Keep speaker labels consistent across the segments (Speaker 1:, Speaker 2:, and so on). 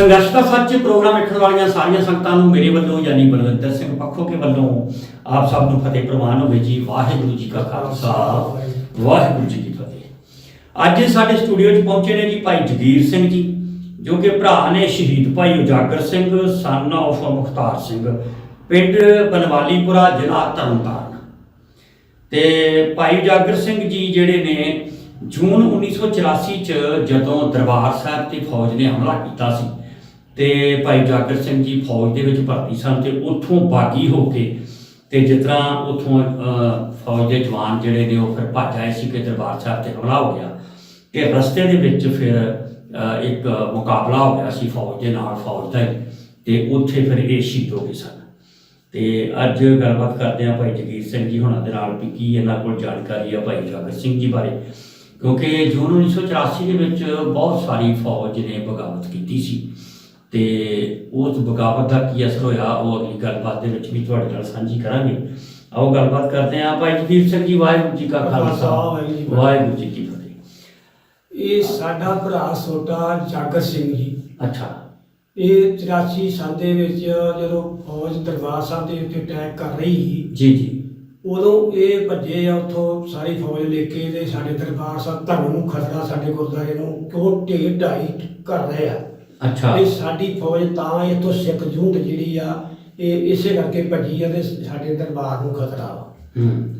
Speaker 1: ਸੰਘਰਸ਼ ਦਾ ਸੱਚ ਪ੍ਰੋਗਰਾਮ ਵੇਖਣ ਵਾਲੀਆਂ ਸਾਰੀਆਂ ਸੰਗਤਾਂ ਨੂੰ ਮੇਰੇ ਵੱਲੋਂ ਯਾਨੀ ਬਲਵਿੰਦਰ ਸਿੰਘ ਪੱਖੋ ਕੇ ਵੱਲੋਂ ਆਪ ਸਭ ਨੂੰ ਫਤਿਹ ਪ੍ਰਵਾਨ ਹੋਵੇ ਜੀ, ਵਾਹਿਗੁਰੂ ਜੀ ਕਾ ਖਾਲਸਾ, ਵਾਹਿਗੁਰੂ ਜੀ ਕੀ ਫਤਿਹ। ਅੱਜ ਸਾਡੇ ਸਟੂਡੀਓ 'ਚ ਪਹੁੰਚੇ ਨੇ ਜੀ ਭਾਈ ਜਗੀਰ ਸਿੰਘ ਜੀ, ਜੋ ਕਿ ਭਰਾ ਨੇ ਸ਼ਹੀਦ ਭਾਈ ਉਜਾਗਰ ਸਿੰਘ ਸਨ ਆਫ ਮੁਖਤਾਰ ਸਿੰਘ, ਪਿੰਡ ਬਨਵਾਲੀਪੁਰਾ, ਜ਼ਿਲ੍ਹਾ ਤਰਨਤਾਰਨ। ਤੇ ਭਾਈ ਉਜਾਗਰ ਸਿੰਘ ਜੀ ਜਿਹੜੇ ਨੇ ਜੂਨ 1984 ਚ ਜਦੋਂ ਦਰਬਾਰ ਸਾਹਿਬ ਤੇ ਫੌਜ ਨੇ ਹਮਲਾ ਕੀਤਾ ਸੀ ਤੇ ਭਾਈ ਉਜਾਗਰ ਸਿੰਘ ਜੀ ਫੌਜ ਦੇ ਵਿੱਚ ਭਰਤੀ ਸਨ ਤੇ ਉੱਥੋਂ ਬਾਗੀ ਹੋ ਕੇ ਤੇ ਜਿਸ ਤਰ੍ਹਾਂ ਉੱਥੋਂ ਫੌਜ ਦੇ ਜਵਾਨ ਜਿਹੜੇ ਨੇ ਉਹ ਫਿਰ ਭੱਜ ਆਏ ਸੀ ਕਿ ਦਰਬਾਰ ਸਾਹਿਬ ਤੇ ਹਮਲਾ ਹੋ ਗਿਆ ਤੇ ਰਸਤੇ ਦੇ ਵਿੱਚ ਫਿਰ ਇੱਕ ਮੁਕਾਬਲਾ ਹੋ ਗਿਆ ਸੀ ਫੌਜ ਦੇ ਨਾਲ ਫੌਜ ਦਾ ਹੀ ਤੇ ਉੱਥੇ ਫਿਰ ਇਹ ਸ਼ਹੀਦ ਹੋ ਗਏ ਸਨ। ਤੇ ਅੱਜ ਗੱਲਬਾਤ ਕਰਦੇ ਹਾਂ ਭਾਈ ਜਗੀਰ ਸਿੰਘ ਜੀ ਹੁਣਾਂ ਦੇ ਨਾਲ ਵੀ ਕੀ ਇਹਨਾਂ ਕੋਲ ਜਾਣਕਾਰੀ ਆ ਭਾਈ ਜਾਗਰ ਸਿੰਘ ਜੀ ਬਾਰੇ। ਕਿਉਂਕਿ ਜੂਨ 1984 ਦੇ ਵਿੱਚ ਬਹੁਤ ਸਾਰੀ ਫੌਜ ਨੇ ਬਗਾਵਤ ਕੀਤੀ ਸੀ। ਤੇ ਉਸ ਬਗਾਵਤ ਦਾ ਕੀ ਅਸਰ ਹੋਇਆ ਉਹ ਅਗਲੀ ਗੱਲਬਾਤ ਦੇ ਵਿੱਚ ਵੀ ਤੁਹਾਡੇ ਨਾਲ ਸਾਂਝੀ ਕਰਾਂਗੇ। ਆਓ ਗੱਲਬਾਤ ਕਰਦੇ ਹਾਂ ਭਾਈ ਜਗੀਰ ਸਿੰਘ ਜੀ ਵਾਹਿਗੁਰੂ ਜੀ ਕਾ ਖਾਲਸਾ।
Speaker 2: ਵਾਹਿਗੁਰੂ ਜੀ ਕੀ ਫਤਿਹ।
Speaker 1: ਵਾਹਿਗੁਰੂ ਜੀ ਕੀ ਫਤਿਹ।
Speaker 2: ਇਹ ਸਾਡਾ ਭਰਾ ਛੋਟਾ ਜਾਗਰ ਸਿੰਘ ਜੀ।
Speaker 1: ਅੱਛਾ।
Speaker 2: ਇਹ 84 ਸਾਲ ਦੇ ਵਿੱਚ ਜਦੋਂ ਫੌਜ ਦਰਬਾਰ ਸਾਹਿਬ ਦੇ ਉੱਤੇ ਅਟੈਕ ਕਰ ਰਹੀ ਸੀ
Speaker 1: ਜੀ ਜੀ।
Speaker 2: ਉਦੋਂ ਇਹ ਭੱਜੇ ਆ ਉੱਥੋਂ ਸਾਰੀ ਫੌਜ ਲੈ ਕੇ ਤੇ ਸਾਡੇ ਦਰਬਾਰ ਸਾਹਿਬ ਧਰਮ ਨੂੰ ਖਤਰਾ ਸਾਡੇ ਗੁਰਦੁਆਰੇ ਨੂੰ ਕਿਉਂ ਢੇਰ ਢਾਈ ਕਰ ਰਹੇ ਆ।
Speaker 1: ਅੱਛਾ।
Speaker 2: ਇਹ ਸਾਡੀ ਫੌਜ ਤਾਂ ਇੱਥੋਂ ਸਿੱਖ ਜੂੰਦ ਜਿਹੜੀ ਆ ਇਹ ਇਸੇ ਕਰਕੇ ਭੱਜੀ ਆ ਤੇ ਸਾਡੇ ਦਰਬਾਰ ਨੂੰ ਖਤਰਾ ਵਾ।
Speaker 1: ਹੂੰ।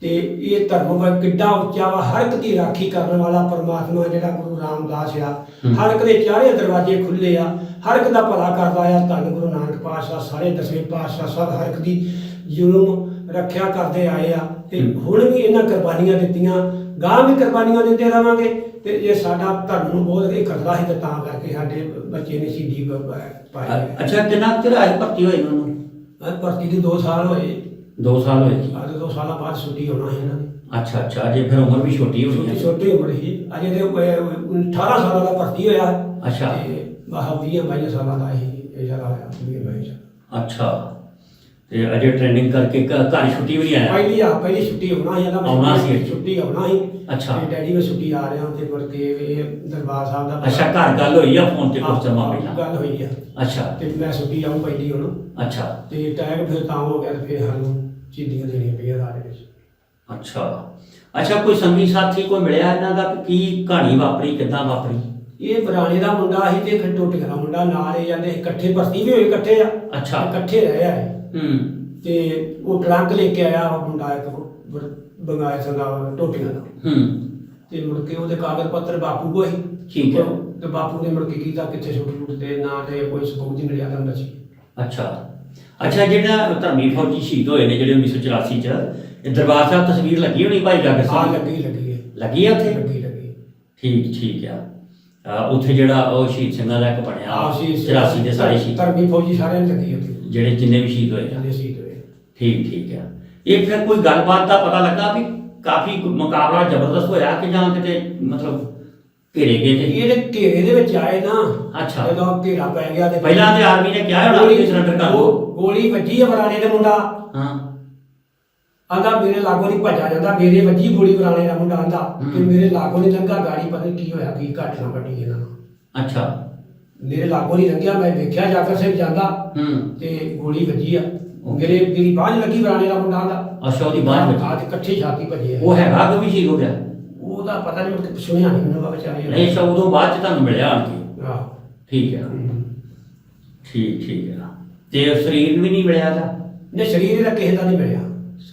Speaker 2: ਤੇ ਇਹ ਧਰਮ ਵਾ ਕਿੱਡਾ ਉੱਚਾ ਵਾ ਹਰ ਇੱਕ ਦੀ ਰਾਖੀ ਕਰਨ ਵਾਲਾ ਪਰਮਾਤਮਾ ਜਿਹੜਾ ਗੁਰੂ ਰਾਮਦਾਸ ਆ। ਹਰ ਇੱਕ ਦੇ ਚਾਰੇ ਦਰਵਾਜ਼ੇ ਖੁੱਲੇ ਆ ਹਰ ਇੱਕ ਦਾ ਭਲਾ ਕਰਦਾ ਆ। ਧੰਨ ਗੁਰੂ ਨਾਨਕ ਪਾਤਸ਼ਾਹ ਸਾਰੇ ਦਸਵੇਂ ਪਾਤਸ਼ਾਹ ਸਭ ਹਰ ਇੱਕ ਦੀ ਜ਼ੁਲਮ ਰੱਖਿਆ ਕਰਦੇ ਆਏ ਆ। ਤੇ। ਹੁਣ ਵੀ ਇਹਨਾਂ ਕੁਰਬਾਨੀਆਂ ਦਿੱਤੀਆਂ ਗਾਂ ਵੀ ਕੁਰਬਾਨੀਆਂ ਦਿੰਦੇ ਰਵਾਂਗੇ ਤੇ ਇਹ ਸਾਡਾ ਧਰਮ ਨੂੰ ਬਹੁਤ ਇਹ ਖਤਰਾ ਸੀ ਤੇ ਤਾਂ ਕਰਕੇ ਸਾਡੇ ਬੱਚੇ ਨੇ ਪ- ਪਾਈ ਹੈ
Speaker 1: ਅੱਛਾ ਕਿੰਨਾ ਚਿਰ ਆਏ ਭਰਤੀ ਹੋਏ ਇਹਨਾਂ ਨੂੰ?
Speaker 2: ਅਹ ਭਰਤੀ ਦੇ 2 ਸਾਲ ਹੋਏ।
Speaker 1: 2 ਸਾਲ ਹੋਏ ਜੀ।
Speaker 2: ਅੱਜ 2 ਸਾਲਾਂ ਬਾਅਦ ਛੁੱਟੀ ਹੋਣਾ ਹੈ ਇਹਨਾਂ ਦੀ।
Speaker 1: ਅੱਛਾ ਅੱਛਾ ਜੇ ਫਿਰ ਉਮਰ ਵੀ ਛੋਟੀ ਹੋਣੀ ਹੈ।
Speaker 2: ਛੋਟੀ ਉਮਰ ਸੀ। ਅਜੇ ਤੇ ਉਹ, ਅਹ, 18 ਸਾਲਾਂ ਦਾ ਭਰਤੀ ਹੋਇਆ।
Speaker 1: ਅੱਛਾ।
Speaker 2: ਬਾਹ 20 22 ਸਾਲਾਂ ਦਾ ਹੀ ਇਹ ਜਰਾ ਹੋਇਆ 20 22 ਸਾਲ
Speaker 1: ਅੱਛਾ। ਤੇ ਅਜੇ ਟ੍ਰੇਨਿੰਗ ਕਰਕੇ ਘ- ਘਰ ਛੁੱਟੀ ਵੀ ਨਹੀਂ ਆਇਆ?
Speaker 2: ਪਹਿਲੀ ਆ ਪਹਿਲੀ ਛੁੱਟੀ ਹੋਣਾ ਸੀ ਮੈਂ
Speaker 1: ਆਉਣਾ ਸੀ।
Speaker 2: ਛੁੱਟੀ ਹੋਣਾ ਸੀ।
Speaker 1: ਅੱਛਾ।
Speaker 2: ਤੇ ਡੈਡੀ ਮੈਂ ਛੁੱਟੀ ਆ ਰਿਹਾ ਤੇ ਮੁੜ ਕੇ ਇਹ ਦਰਬਾਰ ਸਾਹਿਬ ਦਾ
Speaker 1: ਅੱਛਾ ਘਰ ਗੱਲ ਹੋਈ ਆ ਫੋਨ ਤੇ ਕੁਝ ਸਮਾਂ ਪਹਿਲਾਂ?
Speaker 2: ਗੱਲ ਹੋਈ ਆ।
Speaker 1: ਅੱਛਾ।
Speaker 2: ਤੇ ਮੈਂ ਛੁੱਟੀ ਆਉਂ ਪਹਿਲੀ ਹੁਣ।
Speaker 1: ਅੱਛਾ।
Speaker 2: ਤੇ ਟੈਗ ਫਿਰ ਤਾਂ ਹੋ ਗਿਆ ਤੇ ਫਿਰ ਸਾਨੂੰ ਚੀਦੀਆਂ ਦੇਣੀਆਂ ਪਈਆਂ ਰਾਜ ਵਿੱਚ।
Speaker 1: ਅੱਛਾ। ਅੱਛਾ ਕੋਈ ਸੰਗੀ ਸਾਥੀ ਕੋਈ ਮਿਲਿਆ ਇਹਨਾਂ ਦਾ ਕਿ ਕੀ ਕਹਾਣੀ ਵਾਪਰੀ ਕਿੱਦਾਂ ਵਾਪਰੀ?
Speaker 2: ਇਹ ਬਰਾਣੇ ਦਾ ਮੁੰਡਾ ਸੀ ਤੇ ਖੱਟੋਟੀਆਂ ਦਾ ਮੁੰਡਾ ਨਾਲ ਇਹ ਜਾਂਦੇ ਇਕੱਠੇ ਭਰਤੀ ਵੀ ਹੋਏ ਇਕੱਠੇ ਆ।
Speaker 1: ਅੱਛਾ।
Speaker 2: ਇਕੱਠੇ ਰਹੇ ਆ ਇਹ।
Speaker 1: ਹੂੰ।
Speaker 2: ਤੇ ਉਹ ਟਰੰਕ ਲੈ ਕੇ ਆਇਆ ਉਹ ਮੁੰਡਾ ਇੱਕ ਬ- ਬੰਗਾਲ ਸੰਗਾ ਟੋਟੀਆਂ ਦਾ।
Speaker 1: ਹੂੰ।
Speaker 2: ਤੇ ਮੁੜ ਕੇ ਉਹਦੇ ਕਾਗਜ਼ ਪੱਤਰ ਬਾਪੂ ਕੋਲ ਸੀ।
Speaker 1: ਠੀਕ ਹੈ।
Speaker 2: ਤੇ ਬਾਪੂ ਨੇ ਮੁੜ ਕੇ ਕੀਤਾ ਕਿੱਥੇ ਛੁੱਟ ਛੁੱਟ ਤੇ ਨਾ ਤੇ ਕੋਈ ਸਬੂਤ ਹੀ ਮਿਲਿਆ ਤਾਂ ਸੀ।
Speaker 1: ਅੱਛਾ। ਅੱਛਾ ਜਿਹੜਾ ਧਰਮੀ ਫੌਜੀ ਸ਼ਹੀਦ ਹੋਏ ਨੇ ਜਿਹੜੇ 1984 ਚ ਇਹ ਦਰਬਾਰ ਸਾਹਿਬ ਤਸਵੀਰ ਲੱਗੀ ਹੋਣੀ ਭਾਈ ਜਾਗਰ
Speaker 2: ਆ
Speaker 1: ਸਿੰਘ
Speaker 2: ਲੱਗੀ ਲੱਗੀ ਹੈ।
Speaker 1: ਲੱਗੀ ਆ ਉੱਥੇ?
Speaker 2: ਲੱਗੀ ਲੱਗੀ।
Speaker 1: ਠੀਕ ਠੀਕ ਆ। ਉੱਥੇ ਜਿਹੜਾ ਉਹ ਸ਼ਹੀਦ ਸਿੰਘਾਂ ਦਾ ਇੱਕ ਬਣਿਆ
Speaker 2: ਆ ਸੀ
Speaker 1: 84 ਦੇ ਸਾਰੇ ਸ਼ਹੀਦ।
Speaker 2: ਧਰਮੀ ਫੌਜੀ ਸਾਰਿਆਂ ਨੇ ਲੱਗੀ ਉੱਥੇ।
Speaker 1: ਜਿਹੜੇ ਜਿੰਨੇ ਵੀ ਸ਼ਹੀਦ ਹੋਏ ਆ।
Speaker 2: ਜਾਂਦੇ ਸੀ ਹੋਏ
Speaker 1: ਠੀਕ ਠੀਕ ਆ। ਇਹ ਫਿਰ ਕੋਈ ਗੱਲਬਾਤ ਦਾ ਪਤਾ ਲੱਗਾ ਵੀ ਕਾਫੀ ਮੁਕਾਬਲਾ ਜ਼ਬਰਦਸਤ ਹੋਇਆ ਕਿ ਜਾਂ ਕਿਤੇ ਮਤਲਬ ਘੇਰੇ ਗਏ ਤੇ?
Speaker 2: ਇਹਦੇ ਘੇਰੇ ਦੇ ਵਿੱਚ ਆਏ ਨਾ
Speaker 1: ਅੱਛਾ।
Speaker 2: ਜਦੋਂ ਘੇਰਾ ਪੈ ਗਿਆ ਤੇ
Speaker 1: ਪਹਿਲਾਂ ਤੇ ਆਰਮੀ ਨੇ ਕਿਹਾ ਹੋਣਾ ਵੀ ਸਰੈਂਡਰ ਕਰ ਦਿਓ।
Speaker 2: ਗੋ- ਗੋਲੀ ਵੱਜੀ ਆ ਬਰਾਣੇ ਦੇ ਮੁੰਡਾ।
Speaker 1: ਹਾਂ।
Speaker 2: ਆਂਦਾ ਮੇਰੇ ਲਾਗੋਂ ਨਹੀਂ ਭੱਜਾ ਜਾਂਦਾ ਮੇਰੇ ਵੱਜੀ ਗੋਲੀ ਬਰਾਣੇ ਦਾ ਮੁੰਡਾ ਆਂਦਾ ਕਿ। ਮੇਰੇ ਲਾਗੋਂ ਨਹੀਂ ਲੰਘਾ ਗਾੜੀ ਪਤਾ ਨੀ ਕੀ ਹੋਇਆ ਕੀ ਘਟਨਾ ਵੱਡੀ ਇਹਨਾਂ ਨੂੰ।
Speaker 1: ਅੱਛਾ।
Speaker 2: ਮੇਰੇ ਲਾਗੋਂ ਨਹੀਂ ਲੰਘਿਆ ਮੈਂ ਵੇਖਿਆ ਜਾਗਰ ਸਿੰਘ ਜਾਂਦਾ
Speaker 1: ਹੂੰ।
Speaker 2: ਤੇ ਗੋਲੀ ਵੱਜੀ ਆ। ਮੇਰੇ ਮੇਰੀ ਬਾਂਹ ਲੱਗੀ ਬਰਾਣੇ ਦਾ ਮੁੰਡਾ ਆਂਦਾ।
Speaker 1: ਅੱਛਾ ਉਹਦੀ ਬਾਂਹ ਵਿੱਚ
Speaker 2: ਆ ਤੇ ਇਕੱਠੇ ਛਾਤੀ ਭੱਜੇ ਆ।
Speaker 1: ਉਹ ਹੈਗਾ ਕਿ ਵੀ ਸ਼ਹੀਦ ਹੋ ਗਿਆ?
Speaker 2: ਉਹਦਾ ਪਤਾ ਨਹੀਂ ਮੈਨੂੰ ਸੁਣਿਆ ਨਹੀਂ ਮੈਨੂੰ ਬਾਬਾ ਚਾਹੇ
Speaker 1: ਨਹੀਂ ਅੱਛਾ ਉਦੋਂ ਬਾਅਦ ਚ ਤੁਹਾਨੂੰ ਮਿਲਿਆ ਆਣ ਕੇ?
Speaker 2: ਆਹ
Speaker 1: ਠੀਕ ਹੈ। ਠੀਕ ਠੀਕ ਹੈ ਤੇ ਸਰੀਰ ਵੀ ਨਹੀਂ ਮਿਲਿਆ ਦਾ
Speaker 2: ਨੇ ਸਰੀਰ ਇਹਦਾ ਕਿਸੇ ਦਾ ਨਹੀਂ ਮਿਲਿਆ।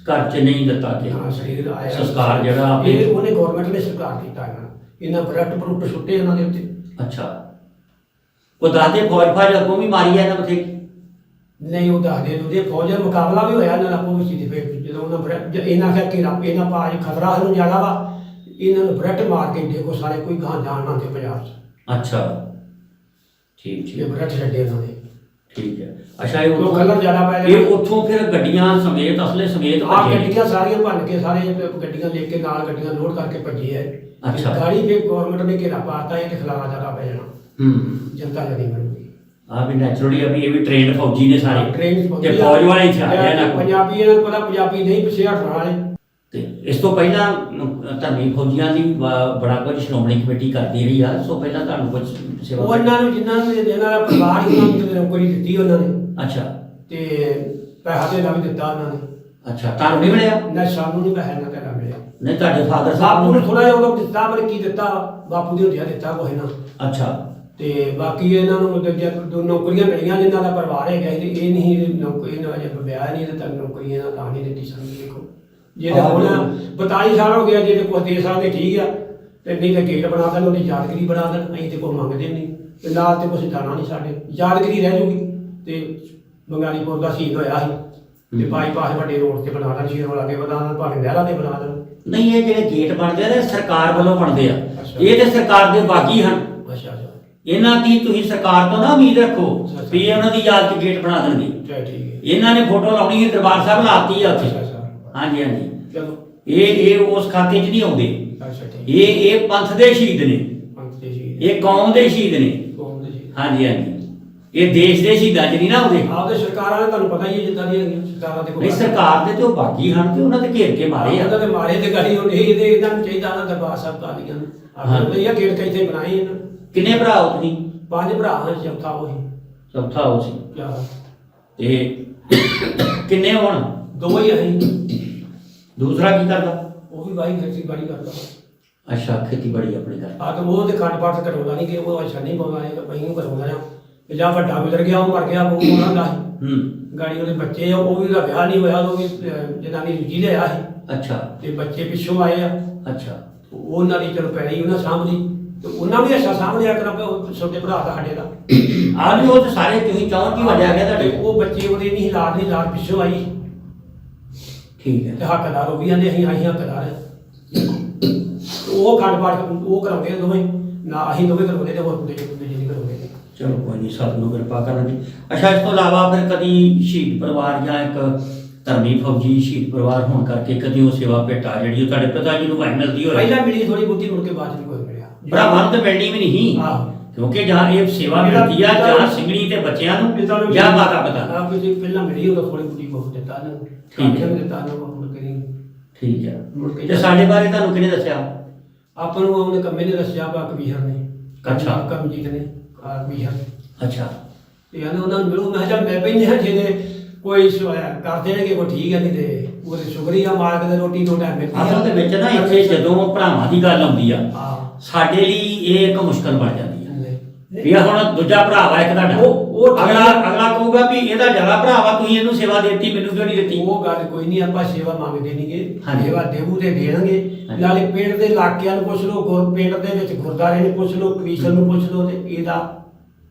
Speaker 1: ਘਰ ਚ ਨਹੀਂ ਦਿੱਤਾ ਕਿ
Speaker 2: ਹਾਂ ਸਰੀਰ ਆਇਆ
Speaker 1: ਸੰਸਕਾਰ ਜਿਹੜਾ ਆਪੇ-
Speaker 2: ਇਹ ਉਹਨੇ ਗਵਰਨਮੈਂਟ ਨੇ ਸਰਕਾਰ ਕੀਤਾ ਇਹਨਾਂ ਇਹਨਾਂ ਬਰਟ ਬਰੁੱਟ ਸੁੱਟੇ ਇਹਨਾਂ ਦੇ ਉੱਤੇ।
Speaker 1: ਅੱਛਾ। ਉਹ ਦਾਦੇ ਫੌਜ ਫਾਜ ਅੱਗੋਂ ਵੀ ਮਾਰੀ ਹੈ ਨਾ ਬਥੇ
Speaker 2: ਨਹੀਂ ਉਹ ਦੱਸਦੇ ਨੇ। ਉਹਦੇ ਫੌਜ ਦਾ ਮੁਕਾਬਲਾ ਵੀ ਹੋਇਆ ਇਹਨਾਂ ਆਪੋ ਵਿੱਚ ਦੀ ਫਿਰ ਜਦੋਂ ਉਹਨਾਂ ਬਰਟ ਜ- ਇਹਨਾਂ ਕਿਹਾ ਕਿ ਰੱਬ ਇਹਨਾਂ ਪਾਜ ਖਤਰਾ ਸਾਨੂੰ ਜ਼ਿਆਦਾ ਵਾ ਇਹਨਾਂ ਨੂੰ ਬਰਟ ਮਾਰ ਕੇ ਦੇਖੋ ਸਾਰੇ ਕੋਈ ਗਾਂ ਜਾਣ ਨਾ ਦੇ ਪੰਜਾਬ 'ਚ।
Speaker 1: ਅੱਛਾ। ਠੀਕ
Speaker 2: ਇਹ
Speaker 1: ਠੀਕ
Speaker 2: ਬਰਟ ਛੱਡੇ ਇਹਨਾਂ ਨੇ।
Speaker 1: ਠੀਕ ਹੈ। ਅੱਛਾ ਇਹ
Speaker 2: ਉਹ
Speaker 1: ਉੱਥੋਂ-
Speaker 2: ਕਲਰ ਜ਼ਿਆਦਾ ਪੈ
Speaker 1: ਇਹ
Speaker 2: ਜਾਣਾ
Speaker 1: ਉੱਥੋਂ ਫਿਰ ਗੱਡੀਆਂ ਸਮੇਤ ਅਸਲੇ ਸਮੇਤ
Speaker 2: ਆ
Speaker 1: ਭੱਜੇ।
Speaker 2: ਗੱਡੀਆਂ ਸਾਰੀਆਂ ਭੰਨ ਕੇ ਸਾਰੇ ਗੱਡੀਆਂ ਲੈ ਕੇ ਨਾਲ ਗੱਡੀਆਂ ਲੋਡ ਕਰਕੇ ਭੱਜੇ ਐ।
Speaker 1: ਅੱਛਾ।
Speaker 2: ਗਾੜੀ ਫਿਰ ਗਵਰਨਮੈਂਟ ਨੇ ਘੇਰਾ ਪਾਤਾ ਇਹ ਤੇ ਖਲਾਰਾ ਜ਼ਿਆਦਾ ਪੈ ਜਾਣਾ।
Speaker 1: ਹੂੰ।
Speaker 2: ਜਨਤਾ ਜਦੀ ਮਰੂਗੀ
Speaker 1: ਆ ਵੀ ਨੈਚੁਰਲੀ ਅਭੀ ਇਹ ਵੀ ਟ੍ਰੇਨਡ ਫੌਜੀ ਨੇ ਸਾਰੇ।
Speaker 2: ਟ੍ਰੇਨ
Speaker 1: ਤੇ ਫੌਜ ਵਾਲੇ ਇੱਥੇ ਆ ਗਏ ਨਾ
Speaker 2: ਪੰਜਾਬੀ ਇਹਨਾਂ ਨੂੰ ਪਤਾ ਪੰਜਾਬੀ ਨਹੀਂ ਪਿਛੇ ਹਟਣ ਵਾਲੇ
Speaker 1: ਤੇ ਇਸ ਤੋਂ ਪਹਿਲਾਂ ਅਮ, ਧਰਮੀ ਫੌਜੀਆਂ ਦੀ ਬ- ਬੜਾ ਕੁਝ ਸ਼੍ਰੋਮਣੀ ਕਮੇਟੀ ਕਰਦੀ ਰਹੀ ਆ। ਇਸ ਤੋਂ ਪਹਿਲਾਂ ਤੁਹਾਨੂੰ ਕੁਝ ਸੇਵਾ
Speaker 2: ਉਹਨਾਂ ਨੂੰ ਜਿਨ੍ਹਾਂ ਨੂੰ ਜਿਹਨਾਂ ਦਾ ਨੌਕਰੀ ਦਿੱਤੀ ਉਹਨਾਂ ਨੇ।
Speaker 1: ਅੱਛਾ।
Speaker 2: ਤੇ ਪੈਸਾ ਤੇ ਵੀ ਦਿੱਤਾ ਉਹਨਾਂ ਨੇ।
Speaker 1: ਅੱਛਾ ਤੁਹਾਨੂੰ ਨਹੀਂ ਮਿਲਿਆ?
Speaker 2: ਨਾ ਸਾਨੂੰ ਨਹੀਂ ਪੈਸਾ ਨਾ ਤੇਰਾ ਮਿਲਿਆ।
Speaker 1: ਨਹੀਂ ਤੁਹਾਡੇ ਫਾਦਰ
Speaker 2: ਬਾਪੂ
Speaker 1: ਸਾਹਿਬ
Speaker 2: ਨੂੰ?
Speaker 1: ਨੂੰ
Speaker 2: ਥੋੜਾ ਜਿਹਾ ਉਦੋਂ ਦਿੱਤਾ ਪਰ ਕੀ ਦਿੱਤਾ ਬਾਪੂ ਦੀ ਹੁੰਦਿਆ ਦਿੱਤਾ ਕੋਈ ਨਾ।
Speaker 1: ਅੱਛਾ।
Speaker 2: ਤੇ ਬਾਕੀ ਇਹਨਾਂ ਨੂੰ ਦੂਜੇ ਦੋ ਨੌਕਰੀਆਂ ਮਿਲੀਆਂ ਜਿਨ੍ਹਾਂ ਦਾ ਪਰਿਵਾਰ ਹੈਗਾ ਸੀ ਤੇ ਇਹ ਨਹੀਂ ਨੌਕਰੀ ਇਹਨਾਂ ਅਜੇ ਵਿਆਹ ਨਹੀਂ ਦਿੱਤਾ ਨੌਕਰੀ ਇਹਨਾਂ ਤਾਂ ਨਹੀਂ ਦਿੱਤੀ ਸਾਨੂੰ ਦੇਖੋ। ਜੇ ਤਾਂ ਹੁਣ 42 ਸਾਲ ਹੋ ਗਿਆ ਜੇ ਤੇ ਕੋਈ ਦੇ ਸਕਦੇ ਠੀਕ ਆ। ਤੇ ਨਹੀਂ ਤੇ ਗੇਟ ਬਣਾ ਦੇਣ ਉਹਦੀ ਯਾਦਗਿਰੀ ਬਣਾ ਦੇਣ ਅਸੀਂ ਤੇ ਕੋਈ ਮੰਗਦੇ ਨਹੀਂ। ਤੇ ਨਾਲ ਤੇ ਕੁਝ ਦਾਣਾ ਨਹੀਂ ਸਾਡੇ। ਯਾਦਗਿਰੀ ਰਹਿ ਜੂਗੀ। ਤੇ ਬੰਗਾਲੀਪੁਰ ਦਾ ਸ਼ਹੀਦ ਹੋਇਆ ਸੀ। ਤੇ ਬਾਈਪਾਸ ਵੱਡੇ ਰੋਡ ਤੇ ਬਣਾ ਦੇਣ ਸ਼ੇਰੋਂ ਲਾਗੇ ਬਣਾ ਦੇਣ ਭਾਵੇਂ ਲਹਿਰਾ ਤੇ ਬਣਾ ਦੇਣ।
Speaker 1: ਨਹੀਂ ਇਹ ਜਿਹੜੇ ਗੇਟ ਬਣਦੇ ਨੇ ਸਰਕਾਰ ਵੱਲੋਂ ਬਣਦੇ ਆ। ਇਹ ਤੇ ਸਰਕਾਰ ਦੇ ਬਾਗੀ ਹਨ।
Speaker 2: ਅੱਛਾ ਅੱਛਾ।
Speaker 1: ਇਹਨਾਂ ਦੀ ਤੁਸੀਂ ਸਰਕਾਰ ਤੋਂ ਨਾ ਉਮੀਦ ਰੱਖੋ। ਵੀ ਇਹ ਉਹਨਾਂ ਦੀ ਯਾਦ 'ਚ ਗੇਟ ਬਣਾ ਦੇਣਗੇ।
Speaker 2: ਠੀਕ ਹੈ।
Speaker 1: ਇਹਨਾਂ ਨੇ ਫੋਟੋ ਲਾਉਣੀ ਹੈ ਦਰਬਾਰ ਸਾਹਿਬ ਲਾਤੀ ਆ ਉੱਥੇ। ਹਾਂਜੀ ਹਾਂਜੀ।
Speaker 2: ਚਲੋ।
Speaker 1: ਇਹ ਇਹ ਉਸ ਖਾਤੇ 'ਚ ਨਹੀਂ ਆਉਂਦੇ।
Speaker 2: ਅੱਛਾ ਠੀਕ
Speaker 1: ਇਹ ਇਹ ਪੰਥ ਦੇ ਸ਼ਹੀਦ ਨੇ।
Speaker 2: ਪੰਥ ਦੇ ਸ਼ਹੀਦ
Speaker 1: ਇਹ ਕੌਮ ਦੇ ਸ਼ਹੀਦ ਨੇ।
Speaker 2: ਕੌਮ ਦੇ ਸ਼ਹੀਦ।
Speaker 1: ਹਾਂਜੀ ਹਾਂਜੀ। ਇਹ ਦੇਸ਼ ਦੇ ਸ਼ਹੀਦਾਂ 'ਚ ਨਹੀਂ ਨਾ ਆਉਂਦੇ?
Speaker 2: ਆਪਦੇ ਸਰਕਾਰਾਂ ਨੇ ਤੁਹਾਨੂੰ ਪਤਾ ਹੀ ਹੈ ਜਿੱਦਾਂ ਦੀਆਂ ਹੈਗੀਆਂ ਸਰਕਾਰਾਂ ਦੇ ਕੋਲ
Speaker 1: ਨਹੀਂ ਸਰਕਾਰ ਦੇ ਤੇ ਉਹ ਬਾਗੀ ਹਨ ਤੇ ਉਹਨਾਂ ਦੇ ਘੇਰ ਕੇ ਮਾਰੇ
Speaker 2: ਉਹਨਾਂ
Speaker 1: ਆ
Speaker 2: ਦੇ ਮਾਰੇ ਤੇ ਗਾੜੀ ਹੁਣ ਇਹ ਇਹਦੇ ਇਹਨਾਂ ਨੂੰ ਚਾਹੀਦਾ ਨਾ ਦਰਬਾਰ ਸਾਹਿਬ ਕਾਲੀਆਂ ਨੂੰ।
Speaker 1: ਹਾਂ।
Speaker 2: ਆਪਣੇ ਇਹ ਗੇਟ ਕਿੱਥੇ ਬਣਾਏ ਇਹਨਾਂ
Speaker 1: ਕਿੰਨੇ ਭਰਾ ਹੋ ਤੁਸੀਂ?
Speaker 2: ਪੰਜ ਭਰਾ ਹਾਂ ਚੌਥਾ ਉਹ ਹੀ।
Speaker 1: ਚੌਥਾ ਹੋ ਸੀ।
Speaker 2: ਕਿਆ
Speaker 1: ਤੇ ਕਿੰਨੇ ਹੋਣ?
Speaker 2: ਦੋ ਹੀ ਅਸੀਂ।
Speaker 1: ਦੂਸਰਾ ਕੀ ਕਰਦਾ?
Speaker 2: ਉਹ ਵੀ ਬਾਈ ਖਰਚੀ ਬੜੀ ਕਰਦਾ।
Speaker 1: ਅੱਛਾ ਖੇਤੀਬਾੜੀ ਆਪਣੀ ਕਰ
Speaker 2: ਆ ਤਾਂ ਉਹ ਤੇ ਖੱਟ ਪਾਠ ਕਰਵਾਉਂਦਾ ਨਹੀਂ ਕਿ ਉਹ ਅੱਛਾ ਨਹੀਂ ਪਾਉਂਦਾ ਇਹ ਬਈ ਨੂੰ ਕਰਵਾਉਂਦਾ ਆ ਤੇ ਜਾਂ ਵੱਡਾ ਗੁਜ਼ਰ ਗਿਆ ਉਹ ਮਰ ਗਿਆ ਉਹ ਉਹਨਾਂ ਦਾ।
Speaker 1: ਹੂੰ।
Speaker 2: ਗਾੜੀ ਉਹਦੇ ਬੱਚੇ ਆ ਉਹ ਵੀ ਉਹਦਾ ਵਿਆਹ ਨਹੀਂ ਹੋਇਆ ਉਹ ਵੀ ਅਹ, ਜਨਾਨੀ ਦੂਜੀ ਲਿਆ ਸੀ।
Speaker 1: ਅੱਛਾ।
Speaker 2: ਤੇ ਬੱਚੇ ਪਿੱਛੋਂ ਆਏ ਆ।
Speaker 1: ਅੱਛਾ।
Speaker 2: ਉਹਨਾਂ ਦੀ ਚਲੋ ਪੈਣੀ ਉਹਨਾਂ ਸਾਹਮਣੇ। ਤੇ ਉਹਨਾਂ ਵੀ ਅੱਛਾ ਸਾਹਮਣੇ ਕਰਾਂ ਕਿ ਉਹ ਛੋਟੇ ਭਰਾ ਦਾ ਸਾਡੇ ਦਾ।
Speaker 1: ਆ ਵੀ ਉਹ ਤੇ ਸਾਰੇ ਤੁਸੀਂ ਚਾਹੋ ਕੀ ਵਜਿਆ ਗਿਆ
Speaker 2: ਤੇ
Speaker 1: ਤੁਹਾਡੇ
Speaker 2: ਉਹ ਬੱਚੇ ਉਹਦੇ ਨਹੀਂ ਲਾਡ ਨਹੀਂ ਲਾਡ ਪਿੱਛੋਂ ਆਈ।
Speaker 1: ਠੀਕ
Speaker 2: ਤੇ
Speaker 1: ਹੈ
Speaker 2: ਹੱਕਦਾਰ ਉਹ ਵੀ ਆਂਦੇ ਅਸੀਂ ਅਸੀਂ ਹੱਕਦਾਰ ਹਾਂ ਤੇ ਉਹ ਖੰਡ ਪਾਠ ਉਹ ਕਰਾਉਂਦੇ ਆ ਦੋਵੇਂ। ਨਾ ਅਸੀਂ ਦੋਵੇਂ ਕਰਾਉਂਦੇ ਤੇ ਹੋਰ ਦੂਜੇ ਨਹੀਂ ਕਰਾਉਂਦੇ।
Speaker 1: ਚਲੋ ਕੋਈ ਨਹੀਂ ਨੂੰ ਕਿਰਪਾ ਕਰਨਗੇ ਅੱਛਾ ਇਸ ਤੋਂ ਇਲਾਵਾ ਫਿਰ ਕਦੀ ਸ਼ਹੀਦ ਪਰਿਵਾਰ ਜਾਂ ਇੱਕ ਧਰਮੀ ਫੌਜੀ ਸ਼ਹੀਦ ਪਰਿਵਾਰ ਹੋਣ ਕਰਕੇ ਕਦੀ ਉਹ ਸੇਵਾ ਭੇਟਾ ਜਿਹੜੀ ਉਹ ਤੁਹਾਡੇ ਪਿਤਾ ਜੀ ਨੂੰ ਭਾਈ ਮਿਲਦੀ ਹੋਵੇ?
Speaker 2: ਪਹਿਲਾਂ ਮਿਲੀ ਥੋੜੀ ਬਹੁਤੀ ਮੁੜ ਕੇ ਬਾਅਦ ਚ ਕੋਈ ਮਿਲਿਆ।
Speaker 1: ਭਰਾਵਾਂ ਨੂੰ ਤਾਂ ਮਿਲਣੀ ਵੀ ਨਹੀਂ। ਕਿਉਂਕਿ ਜਾਂ ਇਹ ਸੇਵਾ ਮਿਲਦੀ ਆ ਜਾਂ ਸਿੰਘਣੀ ਤੇ ਬੱਚਿਆਂ ਨੂੰ ਜਾਂ ਮਾਤਾ ਪਿਤਾ ਨੂੰ।
Speaker 2: ਆਹ ਕੋਈ ਪਹਿਲਾਂ ਮਿਲੀ ਉਹ ਥੋੜੀ ਬਹੁਤੀ ਬਹੁਤ ਦਿੱਤਾ ਨਾ।
Speaker 1: ਠੀਕ ਹੈ।
Speaker 2: ਦਿੱਤਾ ਨਾ ਮੁੜ ਕੇ
Speaker 1: ਠੀਕ
Speaker 2: ਮੁੜ
Speaker 1: ਤੇ ਸਾਡੇ ਬਾਰੇ ਤੁਹਾਨੂੰ ਕਿਹਨੇ ਦੱਸਿਆ?
Speaker 2: ਆਪਾਂ ਨੂੰ ਉਹਨੇ ਕੰਮੇ ਨੇ ਦੱਸਿਆ ਬਾ ਕਬੀਰ ਨੇ
Speaker 1: ਅੱਛਾ।
Speaker 2: ਕਮਜੀਤ ਨੇ ਆ ਕਬੀਰ
Speaker 1: ਅੱਛਾ
Speaker 2: ਤੇ ਕਹਿੰਦੇ ਉਹਨਾਂ ਨੂੰ ਮਿਲੂ ਮੈਂ ਜਦ ਮੈਂ ਪੈਂਦੇ ਹਾਂ ਜਿਹਦੇ ਕੋਈ ਸ- ਕਰ ਦੇਣਗੇ ਕੋਈ ਠੀਕ ਹੈ ਨਹੀਂ ਤੇ ਉਹਦੇ ਸ਼ੁਕਰੀਆ ਮਾਲਕ ਦੇ ਰੋਟੀ ਤੋਂ ਟਾਈਮ ਮਿਲਦੀ
Speaker 1: ਅਸਲ ਦੇ ਵਿੱਚ ਨਾ ਇੱਥੇ ਜਦੋਂ ਭਰਾਵਾਂ ਦੀ ਗੱਲ ਆਉਂਦੀ ਆ
Speaker 2: ਹਾਂ
Speaker 1: ਸਾਡੇ ਲਈ ਇਹ ਇੱਕ ਮੁਸ਼ਕਲ ਬਣ ਜਾਂਦੀ ਆ
Speaker 2: ਨਹੀਂ।
Speaker 1: ਵੀ ਹੁਣ ਦੂਜਾ ਭਰਾ ਵਾ ਇੱਕ ਤੁਹਾਡਾ
Speaker 2: ਉਹ- ਉਹ ਠੀਕ
Speaker 1: ਅਗਲਾ। ਅਗਲਾ ਕਹੂਗਾ ਵੀ ਇਹਦਾ ਜ਼ਿਆਦਾ ਭਰਾ ਵਾ ਤੁਸੀਂ ਇਹਨੂੰ ਸੇਵਾ ਦਿੱਤੀ ਮੈਨੂੰ ਕਿਉਂ ਨਹੀਂ ਦਿੱਤੀ
Speaker 2: ਉਹ ਗੱਲ ਕੋਈ ਨਹੀਂ ਆਪਾਂ ਸੇਵਾ ਮੰਗਦੇ ਨਹੀਂਗੇ
Speaker 1: ਹਾਂਜੀ।
Speaker 2: ਸੇਵਾ ਦੇਵੂ ਤੇ ਦੇਣਗੇ
Speaker 1: ਹਾਂਜੀ।
Speaker 2: ਨਾਲੇ ਪਿੰਡ ਦੇ ਇਲਾਕਿਆਂ ਨੂੰ ਪੁੱਛ ਲਓ ਗੁਰ ਪਿੰਡ ਦੇ ਵਿੱਚ ਗੁਰਦਾਰੇ ਨੂੰ ਪੁੱਛ ਲਓ ਕਮਿਸ਼ਨ ਨੂੰ ਪੁੱਛ ਲਓ ਤੇ ਇਹਦਾ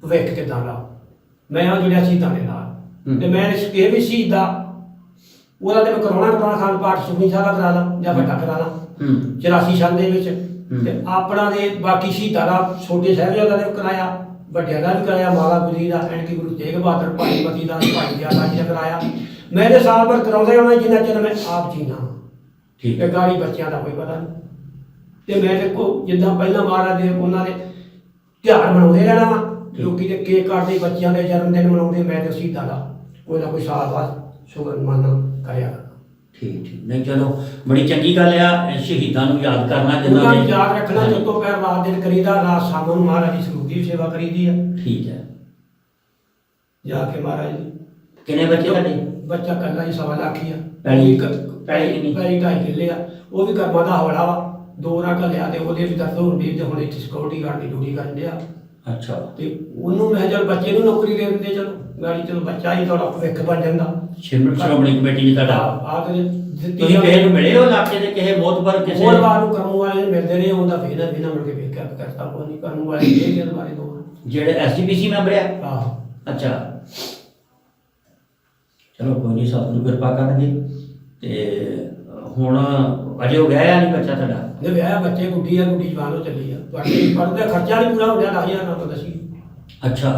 Speaker 2: ਭਵਿੱਖ ਕਿਦਾਂ ਦਾ ਮੈਂ ਆ ਜੁੜਿਆ ਸੀ ਦੇ ਨਾਲ
Speaker 1: ਹੂੰ।
Speaker 2: ਤੇ ਮੈਂ ਇਸ ਇਹ ਵੀ ਸ਼ਹੀਦ ਦਾ ਉਹਦਾ ਤੇ ਮੈਂ ਕਰਾਉਣਾ ਕਰਾਉਣਾ ਖਾਨ ਪਾਠ ਸੁਖਨੀ ਸਾਹਿਬ ਦਾ ਕਰਾ ਲਾਂ ਜਾਂ ਵੱਡਾ ਕਰਾ ਲਾਂ
Speaker 1: ਹੂੰ
Speaker 2: 84 ਸਾਲ ਦੇ ਵਿੱਚ। ਤੇ ਆਪਣਾ ਦੇ ਬਾਕੀ ਸ਼ਹੀਦਾਂ ਦਾ ਛੋਟੇ ਸਾਹਿਬਜ਼ਾਦਿਆਂ ਨੇ ਕਰਾਇਆ ਵੱਡਿਆਂ ਦਾ ਵੀ ਕਰਾਇਆ ਮਾਲਾ ਗੁਜਰੀ ਦਾ ਐਂਡ ਗੁਰੂ ਤੇਗ ਬਹਾਦਰ ਭਾਈ ਮਤੀ ਦਾ ਭਾਈ ਦਿਆਲਾ ਜੀ ਦਾ ਕਰਾਇਆ। ਮੈਂ ਤੇ ਸਾਲ ਭਰ ਕਰਾਉਂਦਾ ਹਾਂ ਜਿੰਨਾ ਚਿਰ ਮੈਂ ਆਪ ਜੀਣਾ।
Speaker 1: ਠੀਕ
Speaker 2: ਤੇ
Speaker 1: ਹੈ
Speaker 2: ਗਾੜੀ ਬੱਚਿਆਂ ਦਾ ਕੋਈ ਪਤਾ ਨਹੀਂ। ਤੇ ਮੈਂ ਦੇਖੋ ਜਿੱਦਾਂ ਪਹਿਲਾਂ ਮਹਾਰਾਜ ਦੇ ਉਹਨਾਂ ਦੇ ਤਿਉਹਾਰ ਮਨਾਉਂਦੇ ਰਹਿਣਾ ਵਾ ਲੋਕੀ ਦੇ ਕੇਕ ਕੱਟਦੇ ਬੱਚਿਆਂ ਦੇ ਜਨਮ ਦਿਨ ਮਨਾਉਂਦੇ ਮੈਂ ਤੇ ਸ਼ਹੀਦਾਂ ਦਾ ਕੋਈ ਨਾ ਕੋਈ ਸਾਲ ਬਾਅਦ ਸ਼ੁਕਰ ਮਨਾ ਕਰਿਆ।
Speaker 1: ਠੀਕ ਠੀਕ। ਨਹੀਂ ਚਲੋ ਬੜੀ ਚੰਗੀ ਗੱਲ ਆ ਇਹ ਸ਼ਹੀਦਾਂ ਨੂੰ ਯਾਦ ਕਰਨਾ
Speaker 2: ਉਹਨਾਂ
Speaker 1: ਜਿਨ੍ਹਾਂ
Speaker 2: ਨੂੰ
Speaker 1: ਨੇ
Speaker 2: ਯਾਦ ਰੱਖਣਾ ਜਦੋਂ ਪੈਰ ਰਾਤ ਦਿਨ ਕਰੀਦਾ ਰਾਤ ਸ਼ਾਮ ਨੂੰ ਮਹਾਰਾਜ ਦੀ ਸਰੂਪ ਦੀ ਸੇਵਾ ਕਰੀਦੀ ਆ।
Speaker 1: ਠੀਕ ਹੈ।
Speaker 2: ਜਾ ਕੇ ਮਹਾਰਾਜ
Speaker 1: ਕਿੰਨੇ ਬੱਚੇ ਤੁਹਾਡੇ?
Speaker 2: ਬੱਚਾ ਕੱਲਾ ਹੀ ਸਵਾ ਲੱਖ ਹੀ ਆ।
Speaker 1: ਪੈਲੀ-
Speaker 2: ਉਹ ਵੀ ਕ-
Speaker 1: ਪੈਲੀ ਕਿੰਨੀ?
Speaker 2: ਪੈਲੀ ਢਾਈ ਕਿੱਲੇ ਆ। ਉਹ ਵੀ ਕਰਮਾਂ ਦਾ ਹਵਾਲਾ ਵਾ। ਦੋ ਰਾਂ ਘੱਲਿਆ ਤੇ ਉਹਦੇ ਵੀ ਦਰਦ ਹੋਣ ਦੀ ਤੇ ਹੁਣ ਇੱਥੇ ਸਿਕਿਉਰਿਟੀ ਗਾਰਡ ਦੀ ਡਿਊਟੀ ਕਰਨ ਡਿਆ।
Speaker 1: ਅੱਛਾ
Speaker 2: ਤੇ ਉਹਨੂੰ ਮੈਂ ਚਲ ਬੱਚੇ ਨੂੰ ਨੌਕਰੀ ਦੇ ਦਿੰਦੇ ਚਲੋ। ਗਾੜੀ ਚਲੋ ਬੱਚਾ ਹੀ ਤੁਹਾਡਾ ਭਵਿੱਖ ਬਣ ਜਾਂਦਾ।
Speaker 1: ਸ਼੍ਰੋਮਣੀ ਸ਼੍ਰੋਮਣੀ ਕਮੇਟੀ ਜੀ ਤੁਹਾਡਾ।
Speaker 2: ਆ ਤੇ ਦਿੱਤੀ
Speaker 1: ਤੁਸੀਂ ਕਿਸੇ ਨੂੰ ਮਿਲੇ ਹੋ ਇਲਾਕੇ ਦੇ ਕਿਸੇ ਮੋਤਬਰ ਕਿਸੇ
Speaker 2: ਹੋਰ ਵਾਰ ਨੂੰ ਕਰਮ ਵਾਲੇ ਨੂੰ ਮਿਲਦੇ ਰਹੇ ਉਹਦਾ ਫੇਰ ਬਿਨਾ ਮੁੜ ਕੇ ਵੇਖਿਆ ਕਰਤਾ ਕੋਈ ਨਹੀਂ ਕਰਮ ਵਾਲੇ ਇਹ ਗੱਲ ਬਾਰੇ ਦੋ
Speaker 1: ਜਿਹੜੇ ਐਸਜੀਪੀਸੀ ਮੈਂਬਰ ਆ? ਅੱਛਾ। ਚਲੋ ਕੋਈ ਨਹੀਂ ਨੂੰ ਕਿਰਪਾ ਕਰਨਗੇ। ਤੇ ਹੁਣ ਅਜੇ ਹੋ ਗਿਆ ਨਹੀਂ ਬੱਚਾ ਤੁਹਾਡਾ?
Speaker 2: ਨੇ ਵਿਆਹ ਬੱਚੇ ਗੁੱਡੀ ਆ ਗੁੱਡੀ ਜਵਾਨ ਹੋ ਚੱਲੀ ਆ। ਬਾਕੀ ਪੜਦਾ ਖਰਚਾ ਨਹੀਂ ਪੂਰਾ ਹੋ ਗਿਆ 10000 ਨਾਲ ਤਾਂ ਦਸੀ।
Speaker 1: ਅੱਛਾ।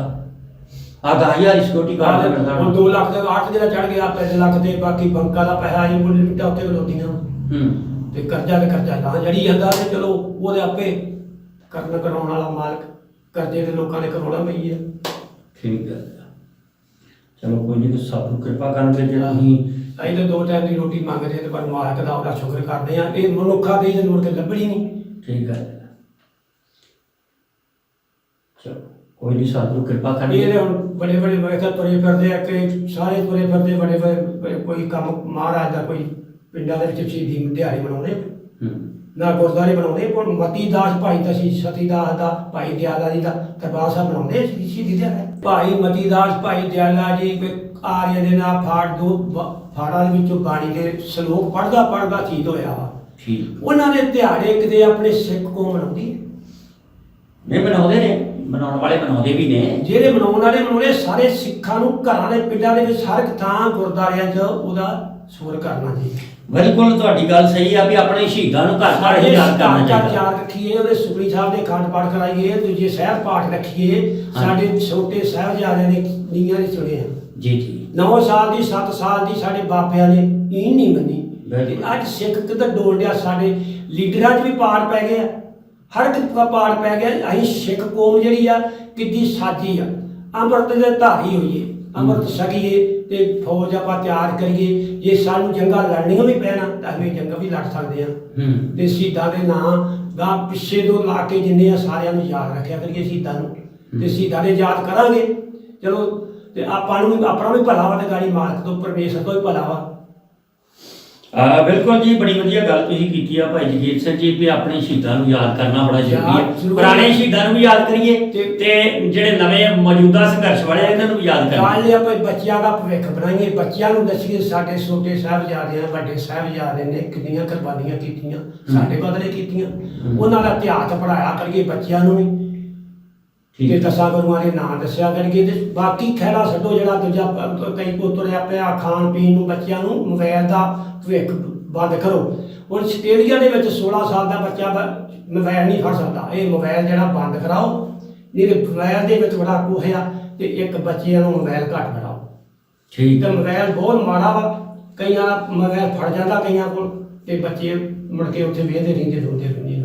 Speaker 1: ਆ 10000 ਸਿਕਿਉਰਿਟੀ ਗਾਰਡ ਦਾ ਮਿਲਦਾ
Speaker 2: ਹੁਣ 2 ਲੱਖ ਦੇ 8 ਜਿਹੜਾ ਚੜ ਗਿਆ 3 ਲੱਖ ਦੇ ਬਾਕੀ ਬੰਕਾਂ ਦਾ ਪੈਸਾ ਆਈ ਮੁੱਲ ਮਿੱਟਾ ਉੱਤੇ ਖਲੋਤੀਆਂ।
Speaker 1: ਹੂੰ।
Speaker 2: ਤੇ ਕਰਜ਼ਾ ਤੇ ਕਰਜ਼ਾ। ਨਾ ਜੜੀ ਜਾਂਦਾ ਤੇ ਚਲੋ ਉਹਦੇ ਆਪੇ ਕਰਨ ਕਰਾਉਣ ਵਾਲਾ ਮਾਲਕ ਕਰਜ਼ੇ ਤੇ ਲੋਕਾਂ ਨੇ ਕਰਾਉਣਾ ਪਈ ਹੈ
Speaker 1: ਠੀਕ ਹੈ। ਚਲੋ ਕੋਈ ਨਹੀਂ ਸਭ ਨੂੰ ਕਿਰਪਾ ਕਰਨਗੇ ਜਿਹੜਾ ਅਸੀਂ
Speaker 2: ਅਸੀਂ ਤਾਂ ਦੋ ਟਾਈਮ ਦੀ ਰੋਟੀ ਮੰਗਦੇ ਹਾਂ ਤੇ ਪਰ ਮਾਲਕ ਦਾ ਉਹਦਾ ਸ਼ੁਕਰ ਕਰਦੇ ਆ ਇਹ ਮਨੁੱਖਾ ਦੇ ਜਨੂਰ ਕੇ ਲੱਭਣੀ ਨਹੀਂ।
Speaker 1: ਠੀਕ ਹੈ। ਚਲੋ ਕੋਈ ਨਹੀਂ ਸਤਿਗੁਰੂ ਕਿਰਪਾ ਕਰਨੀ।
Speaker 2: ਇਹ ਹੁਣ ਬੜੇ ਬੜੇ ਵੇਖਾ ਤੁਰੇ ਫਿਰਦੇ ਆ ਕਿ ਸਾਰੇ ਤੁਰੇ ਫਿਰਦੇ ਬੜੇ ਬੜੇ ਕੋਈ ਕੰਮ ਮਹਾਰਾਜ ਦਾ ਕੋਈ ਪਿੰਡਾਂ ਦੇ ਵਿੱਚ ਸ਼ਹੀਦੀ ਦਿਹਾੜੇ ਮਨਾਉਂਦੇ
Speaker 1: ਹੂੰ।
Speaker 2: ਨਾ ਗੁਰਦੁਆਰੇ ਬਣਾਉਂਦੇ ਪਰ ਮਤੀ ਦਾਸ ਭਾਈ ਦਸੀ ਸਤੀ ਦਾਸ ਦਾ ਭਾਈ ਦਿਆਲਾ ਜੀ ਦਾ ਦਰਬਾਰ ਸਾਹਿਬ ਬਣਾਉਂਦੇ ਸੀ ਸ਼ਹੀਦੀ ਦਿਹਾੜਾ। ਭਾਈ ਮਤੀ ਦਾਸ ਭਾਈ ਦਿਆਲਾ ਜੀ ਕੋਈ ਆਰੀਆ ਦੇ ਨਾਲ ਫਾੜ ਦੋ ਫਾੜਾਂ ਦੇ ਵਿੱਚੋਂ ਬਾਣੀ ਦੇ ਸ਼ਲੋਕ ਪੜਦਾ ਪੜਦਾ ਸ਼ਹੀਦ ਹੋਇਆ ਵਾ।
Speaker 1: ਠੀਕ।
Speaker 2: ਉਹਨਾਂ ਦੇ ਦਿਹਾੜੇ ਕਿਤੇ ਆਪਣੇ ਸਿੱਖ ਕੌਮ ਮਨਾਉਂਦੀ ਹੈ।
Speaker 1: ਨਹੀਂ ਬਣਾਉਂਦੇ ਨੇ। ਬਣਾਉਣ ਵਾਲੇ ਬਣਾਉਂਦੇ ਵੀ ਨੇ।
Speaker 2: ਜਿਹੜੇ ਮਨਾਉਣ ਵਾਲੇ ਮਨਾਉਣੇ ਸਾਰੇ ਸਿੱਖਾਂ ਨੂੰ ਘਰਾਂ ਦੇ ਪਿੰਡਾਂ ਦੇ ਵਿੱਚ ਹਰ ਇੱਕ ਥਾਂ ਗੁਰਦੁਆਰਿਆਂ 'ਚ ਉਹਦਾ ਸ਼ੁਕਰ ਕਰਨਾ ਜੀ।
Speaker 1: ਬਿਲਕੁਲ ਤੁਹਾਡੀ ਗੱਲ ਸਹੀ ਆ ਵੀ ਆਪਣੇ ਸ਼ਹੀਦਾਂ ਨੂੰ ਘਰ ਘਰ ਹੀ ਯਾਦ ਕਰਨਾ ਚਾਹੀਦਾ।
Speaker 2: ਚਾਰ ਰੱਖੀਏ ਉਹਦੇ ਸੁਖਰੀ ਸਾਹਿਬ ਦੇ ਖੰਡ ਪਾਠ ਕਰਾਈਏ ਦੂਜੇ ਸਹਿਬ ਪਾਠ ਰੱਖੀਏ ਸਾਡੇ ਛੋਟੇ ਸਾਹਿਬਜ਼ਾਦਿਆਂ ਨੇ ਨੀਆਂ ਦੇ ਸੁਣੇ ਆ।
Speaker 1: ਜੀ ਜੀ।
Speaker 2: 9 ਸਾਲ ਦੀ 7 ਸਾਲ ਦੀ ਸਾਡੇ ਬਾਪਿਆਂ ਨੇ ਇਹ ਨਹੀਂ ਮੰਨੀ। ਤੇ। ਅੱਜ ਸਿੱਖ ਕਿੱਧਰ ਡੋਲ ਡਿਆ ਸਾਡੇ ਲੀਡਰਾਂ 'ਚ ਵੀ ਪਾੜ ਪੈ ਗਏ ਆ ਹਰ ਇੱਕ ਦਾ ਪਾੜ ਪੈ ਗਿਆ। ਅਸੀਂ ਸਿੱਖ ਕੌਮ ਜਿਹੜੀ ਆ ਕਿੱਡੀ ਸਾਜੀ ਆ। ਅੰਮ੍ਰਿਤ ਦੇ ਧਾਰੀ ਹੋਈਏ ਅੰਮ੍ਰਿਤ ਛਕੀਏ ਤੇ ਫੌਜ ਆਪਾਂ ਤਿਆਰ ਕਰੀਏ। ਜੇ ਸਾਨੂੰ ਜੰਗਾਂ ਲੜਨੀਆਂ ਵੀ ਪੈਣਾ ਤਾਂ ਅਸੀਂ ਜੰਗ ਵੀ ਲੜ ਸਕਦੇ ਆ। ਤੇ ਸ਼ਹੀਦਾਂ ਦੇ ਨਾਂ ਦਾ ਪਿੱਛੇ ਤੋਂ ਲਾ ਕੇ ਜਿੰਨੇ ਆ ਸਾਰਿਆਂ ਨੂੰ ਯਾਦ ਰੱਖਿਆ ਕਰੀਏ ਸ਼ਹੀਦਾਂ ਨੂੰ। ਤੇ ਸ਼ਹੀਦਾਂ ਦੇ ਯਾਦ ਕਰਾਂਗੇ। ਚਲੋ ਤੇ ਆਪਾਂ ਨੂੰ ਵੀ ਆਪਣਾ ਵੀ ਭਲਾ ਵਾ ਤੇ ਗਾੜੀ ਮਾਲਕ ਤੋਂ ਪਰਮੇਸ਼ਰ ਤੋਂ ਵੀ ਭਲਾ ਵਾ।
Speaker 1: ਆ ਬਿਲਕੁਲ ਜੀ ਬੜੀ ਵਧੀਆ ਗੱਲ ਤੁਸੀਂ ਕੀਤੀ ਆ ਭਾਈ ਜਗੀਰ ਸਿੰਘ ਜੀ ਵੀ ਆਪਣੇ ਸ਼ਹੀਦਾਂ ਨੂੰ ਯਾਦ ਕਰਨਾ ਬੜਾ ਜ਼ਰੂਰੀ ਹੈ ਪੁਰਾਣੇ ਸ਼ਹੀਦਾਂ ਨੂੰ ਵੀ ਯਾਦ ਕਰੀਏ
Speaker 2: ਤੇ-
Speaker 1: ਜਿਹੜੇ ਨਵੇਂ ਮੌਜੂਦਾ ਸੰਘਰਸ਼ ਵਾਲੇ ਇਹਨਾਂ ਨੂੰ ਵੀ ਯਾਦ ਕਰੀਏ।
Speaker 2: ਇਹ ਆਪਾਂ ਬੱਚਿਆਂ ਦਾ ਭਵਿੱਖ ਬਣਾਈਏ। ਬੱਚਿਆਂ ਨੂੰ ਦੱਸੀਏ ਸਾਡੇ ਛੋਟੇ ਸਾਹਿਬਜ਼ਾਦੇ ਆ ਵੱਡੇ ਸਾਹਿਬਜ਼ਾਦੇ ਨੇ ਕਿੰਨੀਆਂ ਕੁਰਬਾਨੀਆਂ ਕੀਤੀਆਂ ਸਾਡੇ ਬਦਲੇ ਕੀਤੀਆਂ। ਉਹਨਾਂ ਦਾ ਇਤਿਹਾਸ ਪੜਾਇਆ ਕਰੀਏ ਬੱਚਿਆਂ ਨੂੰ ਵੀ। ਤੇ। ਦਸਾਂ ਗੁਰੂਆਂ ਦੇ ਨਾਂ ਦੱਸਿਆ ਕਰੀਏ ਤੇ ਬਾਕੀ ਖਹਿੜਾ ਛੱਡੋ ਜਿਹੜਾ ਦੂਜਾ ਪ- ਕਈ ਕੋ ਤੁਰਿਆ ਪਿਆ ਖਾਣ ਪੀਣ ਨੂੰ ਬੱਚਿਆਂ ਨੂੰ ਮੋਬਾਈਲ ਦਾ ਭਵਿੱਖ ਬੰਦ ਕਰੋ। ਹੁਣ ਆਸਟ੍ਰੇਲੀਆ ਦੇ ਵਿੱਚ 16 ਸਾਲ ਦਾ ਬੱਚਾ ਬ- ਮੋਬਾਈਲ ਨਹੀਂ ਫੜ ਸਕਦਾ। ਇਹ ਮੋਬਾਈਲ ਜਿਹੜਾ ਬੰਦ ਕਰਾਓ ਨਹੀਂ ਤੇ ਮੋਬਾਈਲ ਦੇ ਵਿੱਚ ਬੜਾ ਕੁਝ ਆ ਤੇ ਇੱਕ ਬੱਚਿਆਂ ਨੂੰ ਮੋਬਾਈਲ ਘੱਟ ਕਰਾਓ
Speaker 1: ਠੀਕ
Speaker 2: ਤੇ ਮੋਬਾਈਲ ਬਹੁਤ ਮਾੜਾ ਵਾ। ਕਈਆਂ ਦਾ ਮੋਬਾਈਲ ਫੜ ਜਾਂਦਾ ਕਈਆਂ ਕੋਲ ਤੇ ਬੱਚੇ ਮੁੜ ਕੇ ਉੱਥੇ ਵੇਹਦੇ ਰਹਿੰਦੇ ਰੋਂਦੇ ਰਹਿੰਦੇ ਨੇ।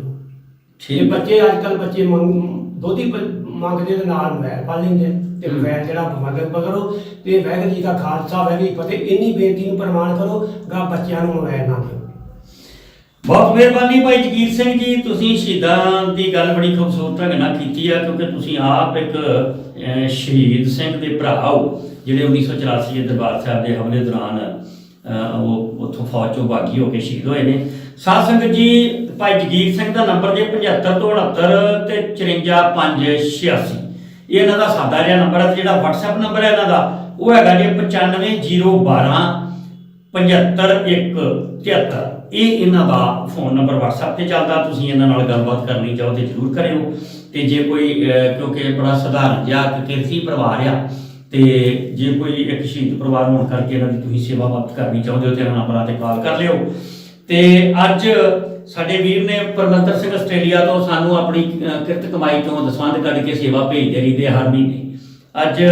Speaker 1: ਠੀਕ
Speaker 2: ਬੱਚੇ ਅੱਜ ਕੱਲ ਬੱਚੇ ਮੰਗ ਦੋਧੀ ਮੰਗਦੇ ਦੇ ਨਾਲ ਮੋਬਾਈਲ ਪਾ ਲੈਂਦੇ ਤੇ। ਮੋਬਾਈਲ ਜਿਹੜਾ ਮਗਰ ਪਕੜੋ ਤੇ ਵਾਹਿਗੁਰੂ ਜੀ ਦਾ ਖਾਲਸਾ ਕੀ ਫਤਿਹ ਇੰਨੀ ਬੇਨਤੀ ਨੂੰ ਪ੍ਰਮਾਣ ਕਰੋ ਗਾ ਬੱਚਿਆਂ ਨੂੰ ਮੋਬਾਈਲ ਨਾ ਦਿਓ
Speaker 1: ਬਹੁਤ ਮਿਹਰਬਾਨੀ ਭਾਈ ਜਗੀਰ ਸਿੰਘ ਜੀ ਤੁਸੀਂ ਸ਼ਹੀਦਾਂ ਦੀ ਗੱਲ ਬੜੀ ਖੂਬਸੂਰਤ ਢੰਗ ਨਾਲ ਕੀਤੀ ਆ ਕਿਉਂਕਿ ਤੁਸੀਂ ਆਪ ਇੱਕ ਸ਼ਹੀਦ ਸਿੰਘ ਦੇ ਭਰਾ ਹੋ ਜਿਹੜੇ 1984 ਦੇ ਦਰਬਾਰ ਸਾਹਿਬ ਦੇ ਹਮਲੇ ਦੌਰਾਨ ਉਹ ਉੱਥੋਂ ਫੌਜ ਚੋਂ ਬਾਗੀ ਹੋ ਕੇ ਸ਼ਹੀਦ ਹੋਏ ਨੇ ਸਾਧ ਸੰਗਤ ਜੀ ਭਾਈ ਜਗੀਰ ਸਿੰਘ ਦਾ ਨੰਬਰ ਜੇ 75 ਤੋਂ 69 ਤੇ 54586 ਇਹ ਇਹਨਾਂ ਦਾ ਸਾਦਾ ਜਿਹਾ ਨੰਬਰ ਹੈ ਤੇ ਜਿਹੜਾ WhatsApp ਨੰਬਰ ਹੈ ਇਹਨਾਂ ਦਾ, ਉਹ ਹੈਗਾ ਜੀ 95012 75173 ਇਹ ਇਹਨਾਂ ਦਾ ਫੋਨ ਨੰਬਰ WhatsApp ਤੇ ਚੱਲਦਾ, ਤੁਸੀਂ ਇਹਨਾਂ ਨਾਲ ਗੱਲਬਾਤ ਕਰਨੀ ਚਾਹੋ ਤੇ ਜ਼ਰੂਰ ਕਰਿਓ। ਤੇ ਜੇ ਕੋਈ ਕਿਉਂਕਿ ਬੜਾ ਸਧਾਰਨ ਜਿਹਾ ਕਿਰਤੀ ਪਰਿਵਾਰ ਆ, ਤੇ ਜੇ ਕੋਈ ਇੱਕ ਸ਼ਹੀਦ ਪਰਿਵਾਰ ਹੋਣ ਕਰਕੇ ਇਹਨਾਂ ਦੀ ਤੁਸੀਂ ਸੇਵਾ ਪ੍ਰਾਪਤ ਕਰਨੀ ਚਾਹੁੰਦੇ ਹੋ ਤੇ ਇਹਨਾਂ ਨੰਬਰਾਂ ਤੇ ਕਾਲ ਕਰ ਲਿਓ। ਤੇ ਅੱਜ ਸਾਡੇ ਵੀਰ ਨੇ ਪਰਮੰਤਰ ਸਿੰਘ ਆਸਟ੍ਰੇਲੀਆ ਤੋਂ ਸਾਨੂੰ ਆਪਣੀ ਕਿਰਤ ਕਮਾਈ ਤੋਂ ਦਸਵੰਧ ਕੱਢ ਕੇ ਸੇਵਾ ਭੇਜਦੇ ਰਹਿੰਦੇ ਹਰ ਮਹੀਨੇ। ਅੱਜ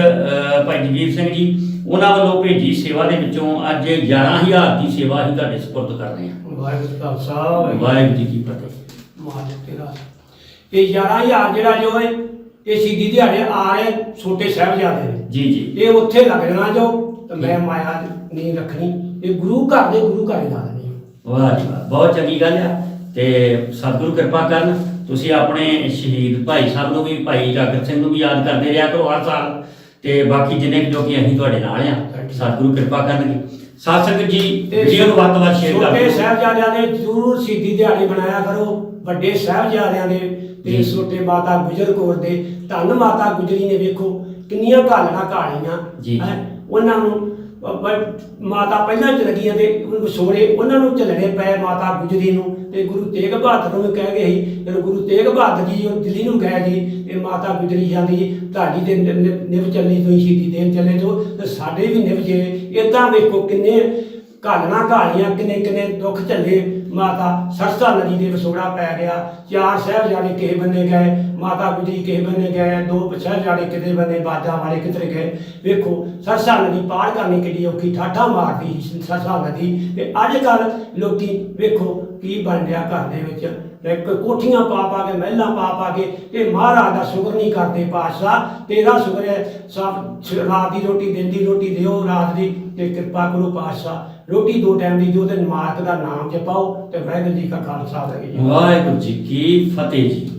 Speaker 1: ਭਾਈ ਜਗੀਰ ਸਿੰਘ ਜੀ ਉਹਨਾਂ ਵੱਲੋਂ ਭੇਜੀ ਸੇਵਾ ਦੇ ਵਿੱਚੋਂ ਅੱਜ 11000 ਦੀ ਸੇਵਾ ਹੀ ਤੁਹਾਡੇ ਸਪੁਰਦ ਕਰ ਰਹੇ ਹਾਂ।
Speaker 2: ਵਾਹਿਗੁਰੂ ਜੀ ਕਾ ਖਾਲਸਾ ਵਾਹਿਗੁਰੂ
Speaker 1: ਜੀ ਕੀ ਫਤਿਹ।
Speaker 2: ਮਾਲਕ ਤੇਰਾ ਇਹ 11000 ਜਿਹੜਾ ਜੋ ਹੈ ਇਹ ਸਿੱਧੀ ਦਿਹਾੜੇ ਆ ਰਹੇ ਛੋਟੇ ਸਾਹਿਬਜ਼ਾਦੇ
Speaker 1: ਜੀ ਜੀ।
Speaker 2: ਇਹ ਉੱਥੇ ਲੱਗ ਜਾਣਾ ਜੋ ਤੇ ਮੈਂ ਮਾਇਆ ਨਹੀਂ ਰੱਖਣੀ। ਇਹ ਗੁਰੂ ਘਰ ਦੇ ਗੁਰੂ ਘਰ ਹੀ ਲਾ ਦੇਣੀ
Speaker 1: ਵਾਹ ਜੀ ਵਾਹ ਬਹੁਤ ਚੰਗੀ ਗੱਲ ਆ। ਤੇ ਸਤਿਗੁਰੂ ਕਿਰਪਾ ਕਰਨ ਤੁਸੀਂ ਆਪਣੇ ਸ਼ਹੀਦ ਭਾਈ ਸਾਹਿਬ ਨੂੰ ਵੀ ਭਾਈ ਜਾਗਰ ਸਿੰਘ ਨੂੰ ਵੀ ਯਾਦ ਕਰਦੇ ਰਿਹਾ ਕਰੋ ਹਰ ਸਾਲ ਤੇ ਬਾਕੀ ਜਿੰਨੇ ਜੋ ਕਿ ਅਸੀਂ ਤੁਹਾਡੇ ਨਾਲ ਆ ਸਤਿਗੁਰੂ ਕਿਰਪਾ ਕਰਨਗੇ ਸਾਧ ਸੰਗਤ ਜੀ ਵੀਡੀਓ ਨੂੰ ਵੱਧ ਵੱਧ ਸ਼ੇਅਰ ਕਰ
Speaker 2: ਛੋਟੇ ਸਾਹਿਬਜ਼ਾਦਿਆਂ ਦੇ ਜ਼ਰੂਰ ਸਿੱਧੀ ਦਿਹਾੜੇ ਬਣਾਇਆ ਕਰੋ ਵੱਡੇ ਸਾਹਿਬਜ਼ਾਦਿਆਂ ਦੇ ਤੇ। ਛੋਟੇ ਮਾਤਾ ਗੁਜਰ ਕੌਰ ਦੇ ਧੰਨ ਮਾਤਾ ਗੁਜਰੀ ਨੇ ਵੇਖੋ ਕਿੰਨੀਆਂ ਘਾਲਣਾ ਘਾਲੀਆਂ। ਉਹਨਾਂ ਨੂੰ ਅ, ਮਾਤਾ ਪਹਿਲਾਂ ਚ ਲੱਗੀਆਂ ਤੇ ਵਿਛੋੜੇ ਉਹਨਾਂ ਨੂੰ ਚੱਲਣੇ ਪਏ ਮਾਤਾ ਗੁਜਰੀ ਨੂੰ ਤੇ ਗੁਰੂ ਤੇਗ ਬਹਾਦਰ ਨੂੰ ਵੀ ਕਹਿ ਗਏ ਸੀ ਜਦੋਂ ਗੁਰੂ ਤੇਗ ਬਹਾਦਰ ਜੀ ਉਹ ਦਿੱਲੀ ਨੂੰ ਗਏ ਜੀ ਇਹ ਮਾਤਾ ਗੁਜਰੀ ਜਾਂਦੀ ਤੁਹਾਡੀ ਦੇ ਨਿ- ਨਿਭ ਚੱਲਣੀ ਤੁਸੀਂ ਸ਼ਹੀਦੀ ਦੇਣ ਚੱਲੇ ਜੋ ਤੇ ਸਾਡੇ ਵੀ ਨਿਭ ਜੇ ਇਦਾਂ ਵੇਖੋ ਕਿੰਨੇ ਘਾਲਣਾ ਘਾਲੀਆਂ ਕਿੰਨੇ ਕਿੰਨੇ ਦੁੱਖ ਝੱਲੇ ਮਾਤਾ ਸਰਸਾ ਨਦੀ ਦੇ ਵਿਛੋੜਾ ਪੈ ਗਿਆ, ਚਾਰ ਸਾਹਿਬਜ਼ਾਦੇ ਕਿਸੇ ਬੰਨੇ ਗਏ, ਮਾਤਾ ਗੁਜਰੀ ਕਿਸੇ ਬੰਨੇ ਗਏ, ਦੋ ਸਾਹਿਬਜ਼ਾਦੇ ਕਿਤੇ ਬੰਨੇ ਬਾਜਾਂ ਵਾਲੇ ਕਿਤੇ ਗਏ। ਵੇਖੋ, ਸਰਸਾ ਨਦੀ ਪਾਰ ਕਰਨੀ ਕਿੱਡੀ ਔਖੀ, ਠਾਠਾ ਮਾਰਦੀ ਸੀ ਸਰਸਾ ਨਦੀ। ਤੇ ਅੱਜ ਕੱਲ ਲੋਕੀ ਵੇਖੋ ਕੀ ਬਣ ਰਿਹਾ ਘਰ ਦੇ ਵਿੱਚ। ਇੱਕ ਕੋਠੀਆਂ ਪਾ ਪਾ ਕੇ, ਮਹਿਲਾਂ ਪਾ ਪਾ ਕੇ ਤੇ ਮਹਾਰਾਜ ਦਾ ਸ਼ੁਕਰ ਨਹੀਂ ਕਰਦੇ ਪਾਤਸ਼ਾਹ। ਤੇਰਾ ਸ਼ੁਕਰ ਹੈ ਸਭ ਰਾਤ ਦੀ ਰੋਟੀ ਦਿਨ ਦੀ ਰੋਟੀ ਦਿਓ, ਰਾਤ ਦੀ, ਤੇ ਕਿਰਪਾ ਕਰੋ ਪਾਤਸ਼ਾਹ। ਰੋਟੀ ਦੋ ਟਾਈਮ ਦੀ ਦਿਓ ਤੇ ਮਾਲਕ ਦਾ ਨਾਮ ਜਪਾਓ ਤੇ ਵਾਹਿਗੁਰੂ ਜੀ ਕਾ ਖਾਲਸਾ ਵਾਹਿਗੁਰੂ ਜੀ
Speaker 1: ਵਾਹਿਗੁਰੂ ਜੀ ਕੀ ਫਤਿਹ ਜੀ।